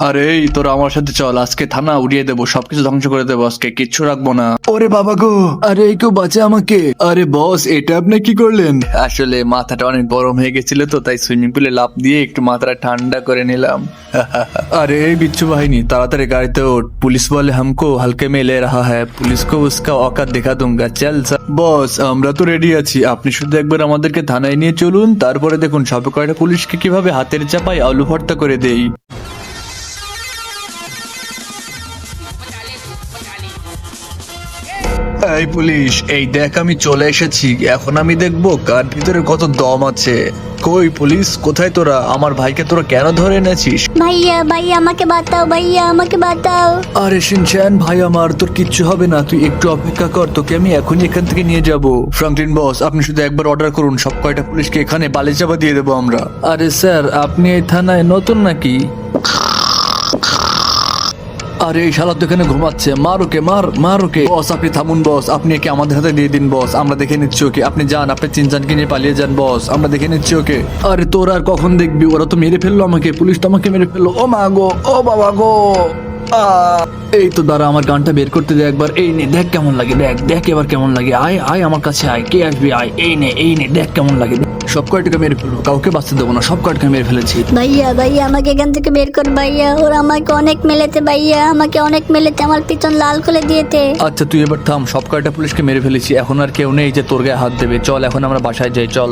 আরে এই তোরা আমার সাথে চল আজকে থানা উড়িয়ে দেবো সবকিছু ধ্বংস করে দেবো আজকে কিচ্ছু রাখব না। ওরে বাবা গো আরে এই কেউ বাঁচে আমাকে? আরে বস এটা আপনি কি করলেন? আসলে মাথাটা অনেক গরম হয়ে গেছিল তো তাই সুইমিং পুলে লাফ দিয়ে একটু মাথাটা ঠান্ডা করে নিলাম। আরে বিচ্ছু বাহিনী তাড়াতাড়ি গাড়িতে ওঠ। পুলিশ বলে হামকো হালকে মে লে রাহা হ্যায়। পুলিশ কো উসকা অকাত দেখা দুঙ্গা চল বস আমরা তো রেডি আছি। আপনি শুধু একবার আমাদেরকে থানায় নিয়ে চলুন তারপরে দেখুন সব কয়টা পুলিশকে কীভাবে হাতের চাপায় আলু ভর্তা করে দেই। এই পুলিশ এই দেখ আমি চলে এসেছি। এখন আমি দেখব কার ভিতরে কত দম আছে। কই পুলিশ কোথায় তোরা? আমার ভাইকে তোরা কেন ধরে এনেছিস? ভাইয়া ভাইয়া আমাকে বাঁচাও ভাইয়া আমাকে বাঁচাও। আরে শিনচ্যান ভাই আমার তোর কিচ্ছু হবে না। তুই একটু অপেক্ষা কর তোকে আমি এখনই এখান থেকে নিয়ে যাব। ফ্রাঙ্কলিন বস আপনি শুধু একবার অর্ডার করুন সব কয়টা পুলিশকে এখানে বালি চাপা দিয়ে দেবো আমরা। আরে স্যার আপনি এই থানায় নতুন নাকি? আরে, এই শালা তো এখানে ঘুমাচ্ছে। মার ওকে মার মার ওকে বস, আপনি থামুন, বস। আপনি একে আমাদের হাতে দিয়ে দিন, বস। আমরা দেখে নিচ্ছি ওকে। আপনি যান, আপনি চিনচানকে নিয়ে পালিয়ে যান, বস। আমরা দেখে নিচ্ছি ওকে। আরে, তোর আর কখন দেখবি? ওরা তো মেরে ফেলল আমাকে। পুলিশ তো আমাকে মেরে ফেলল। ও মা গো, ও বাবা গো! এই তো দাঁড়া, আমার গানটা বের করতে দে একবার। এই নে, দেখ কেমন লাগে, দেখ দেখ এবার কেমন লাগে। আয় আয় আমার কাছে আয়। কে আসবি? আয়, এই নে এই নে, দেখ কেমন লাগে। সব কয়টাকে মেরে ফেলব কাউকে বাঁচতে দেবো না সব কয়টাকে মেরে ফেলেছি। ভাইয়া ভাইয়া আমাকে এখান থেকে বের কর ভাইয়া। ওরা আমাকে অনেক মেলেতে ভাইয়া। আমাকে অনেক মেলেতে আমার পিছন লাল করে দিয়েতে আচ্ছা তুই এবার থাম সব কয়টা পুলিশকে মেরে ফেলেছি। এখন আর কেউ নেই যে তোর গায়ে হাত দেবে। চল এখন আমরা বাসায় যাই চল।